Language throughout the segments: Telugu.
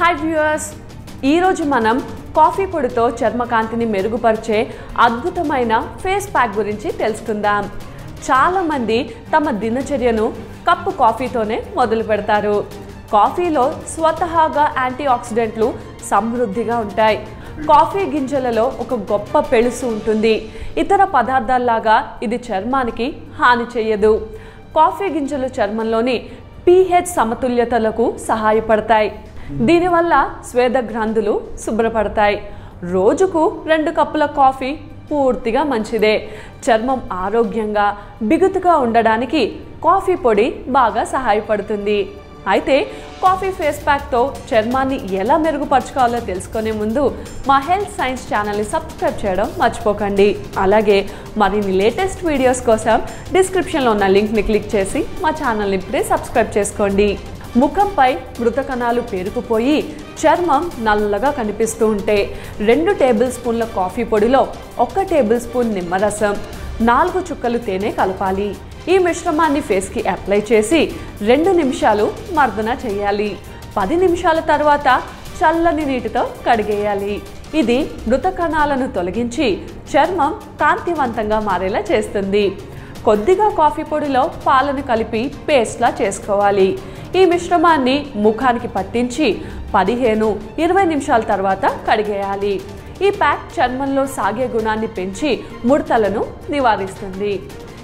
వ్యూయర్స్ ఈరోజు మనం కాఫీ పొడితో చర్మకాంతిని మెరుగుపరిచే అద్భుతమైన ఫేస్ ప్యాక్ గురించి తెలుసుకుందాం. చాలామంది తమ దినచర్యను కప్పు కాఫీతోనే మొదలు పెడతారు. కాఫీలో స్వతహాగా యాంటీ ఆక్సిడెంట్లు సమృద్ధిగా ఉంటాయి. కాఫీ గింజలలో ఒక గొప్ప పెళుసు ఉంటుంది. ఇతర పదార్థాల్లాగా ఇది చర్మానికి హాని చేయదు. కాఫీ గింజలు చర్మంలోని పీహెచ్ సమతుల్యతలకు సహాయపడతాయి. దీనివల్ల స్వేద గ్రంథులు శుభ్రపడతాయి. రోజుకు రెండు కప్పుల కాఫీ పూర్తిగా మంచిదే. చర్మం ఆరోగ్యంగా బిగుతుగా ఉండడానికి కాఫీ పొడి బాగా సహాయపడుతుంది. అయితే కాఫీ ఫేస్ ప్యాక్తో చర్మాన్ని ఎలా మెరుగుపరచుకోవాలో తెలుసుకునే ముందు మా హెల్త్ సైన్స్ ఛానల్ని సబ్స్క్రైబ్ చేయడం మర్చిపోకండి. అలాగే మరిన్ని లేటెస్ట్ వీడియోస్ కోసం డిస్క్రిప్షన్లో ఉన్న లింక్ని క్లిక్ చేసి మా ఛానల్ని ఇప్పుడే సబ్స్క్రైబ్ చేసుకోండి. ముఖంపై మృత కణాలు పేరుకుపోయి చర్మం నల్లగా కనిపిస్తూ ఉంటే రెండు టేబుల్ స్పూన్ల కాఫీ పొడిలో ఒక టేబుల్ స్పూన్ నిమ్మరసం నాలుగు చుక్కలు తేనె కలపాలి. ఈ మిశ్రమాన్ని ఫేస్కి అప్లై చేసి రెండు నిమిషాలు మర్దన చేయాలి. పది నిమిషాల తర్వాత చల్లని నీటితో కడిగేయాలి. ఇది మృత కణాలను తొలగించి చర్మం కాంతివంతంగా మారేలా చేస్తుంది. కొద్దిగా కాఫీ పొడిలో పాలను కలిపి పేస్ట్లా చేసుకోవాలి. ఈ మిశ్రమాన్ని ముఖానికి పట్టించి పదిహేను ఇరవై నిమిషాల తర్వాత కడిగేయాలి. ఈ ప్యాక్ చర్మంలో సాగే గుణాన్ని పెంచి ముడతలను నివారిస్తుంది.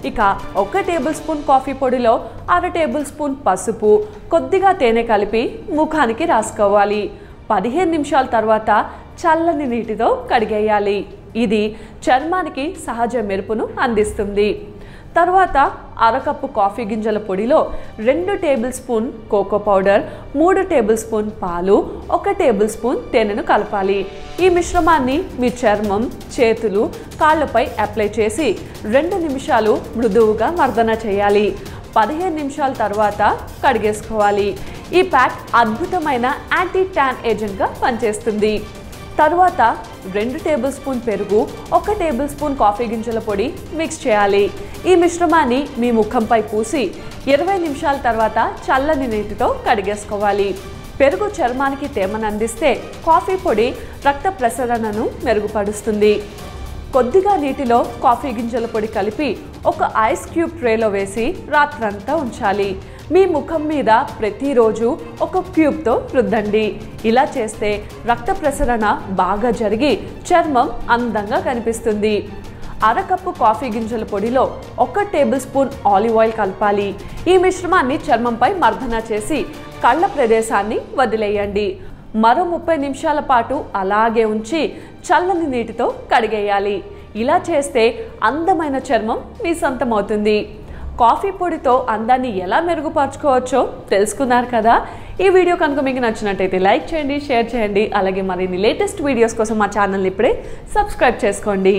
ఇక ఒక టేబుల్ స్పూన్ కాఫీ పొడిలో అర టేబుల్ స్పూన్ పసుపు కొద్దిగా తేనె కలిపి ముఖానికి రాసుకోవాలి. పదిహేను నిమిషాల తర్వాత చల్లని నీటితో కడిగేయాలి. ఇది చర్మానికి సహజ మెరుపును అందిస్తుంది. తర్వాత అరకప్పు కాఫీ గింజల పొడిలో రెండు టేబుల్ స్పూన్ కోకో పౌడర్ మూడు టేబుల్ స్పూన్ పాలు ఒక టేబుల్ స్పూన్ తేనెను కలపాలి. ఈ మిశ్రమాన్ని మీ చర్మం చేతులు కాళ్ళపై అప్లై చేసి రెండు నిమిషాలు మృదువుగా మర్దన చేయాలి. పదిహేను నిమిషాల తర్వాత కడిగేసుకోవాలి. ఈ ప్యాక్ అద్భుతమైన యాంటీ ట్యాన్ ఏజెంట్గా పనిచేస్తుంది. తరువాత రెండు టేబుల్ స్పూన్ పెరుగు ఒక టేబుల్ స్పూన్ కాఫీ గింజల పొడి మిక్స్ చేయాలి. ఈ మిశ్రమాన్ని మీ ముఖంపై పూసి ఇరవై నిమిషాల తర్వాత చల్లని నీటితో కడిగేసుకోవాలి. పెరుగు చర్మానికి తేమను అందిస్తే కాఫీ పొడి రక్త ప్రసరణను మెరుగుపరుస్తుంది. కొద్దిగా నీటిలో కాఫీ గింజల పొడి కలిపి ఒక ఐస్ క్యూబ్ ట్రేలో వేసి రాత్రంతా ఉంచాలి. మీ ముఖం మీద ప్రతిరోజు ఒక క్యూబ్తో రుద్దండి. ఇలా చేస్తే రక్త ప్రసరణ బాగా జరిగి చర్మం అందంగా కనిపిస్తుంది. అరకప్పు కాఫీ గింజల పొడిలో ఒక టేబుల్ స్పూన్ ఆలివ్ ఆయిల్ కలపాలి. ఈ మిశ్రమాన్ని చర్మంపై మర్దన చేసి కళ్ళ ప్రదేశాన్ని వదిలేయండి. మరో ముప్పై నిమిషాల పాటు అలాగే ఉంచి చల్లని నీటితో కడిగేయాలి. ఇలా చేస్తే అందమైన చర్మం మీ సొంతమవుతుంది. కాఫీ పొడితో అందాన్ని ఎలా మెరుగుపరచుకోవచ్చో తెలుసుకున్నారు కదా? ఈ వీడియో కనుక మీకు నచ్చినట్టయితే లైక్ చేయండి షేర్ చేయండి అలాగే మరిన్ని లేటెస్ట్ వీడియోస్ కోసం మా ఛానల్ని ఇప్పుడే సబ్స్క్రైబ్ చేసుకోండి.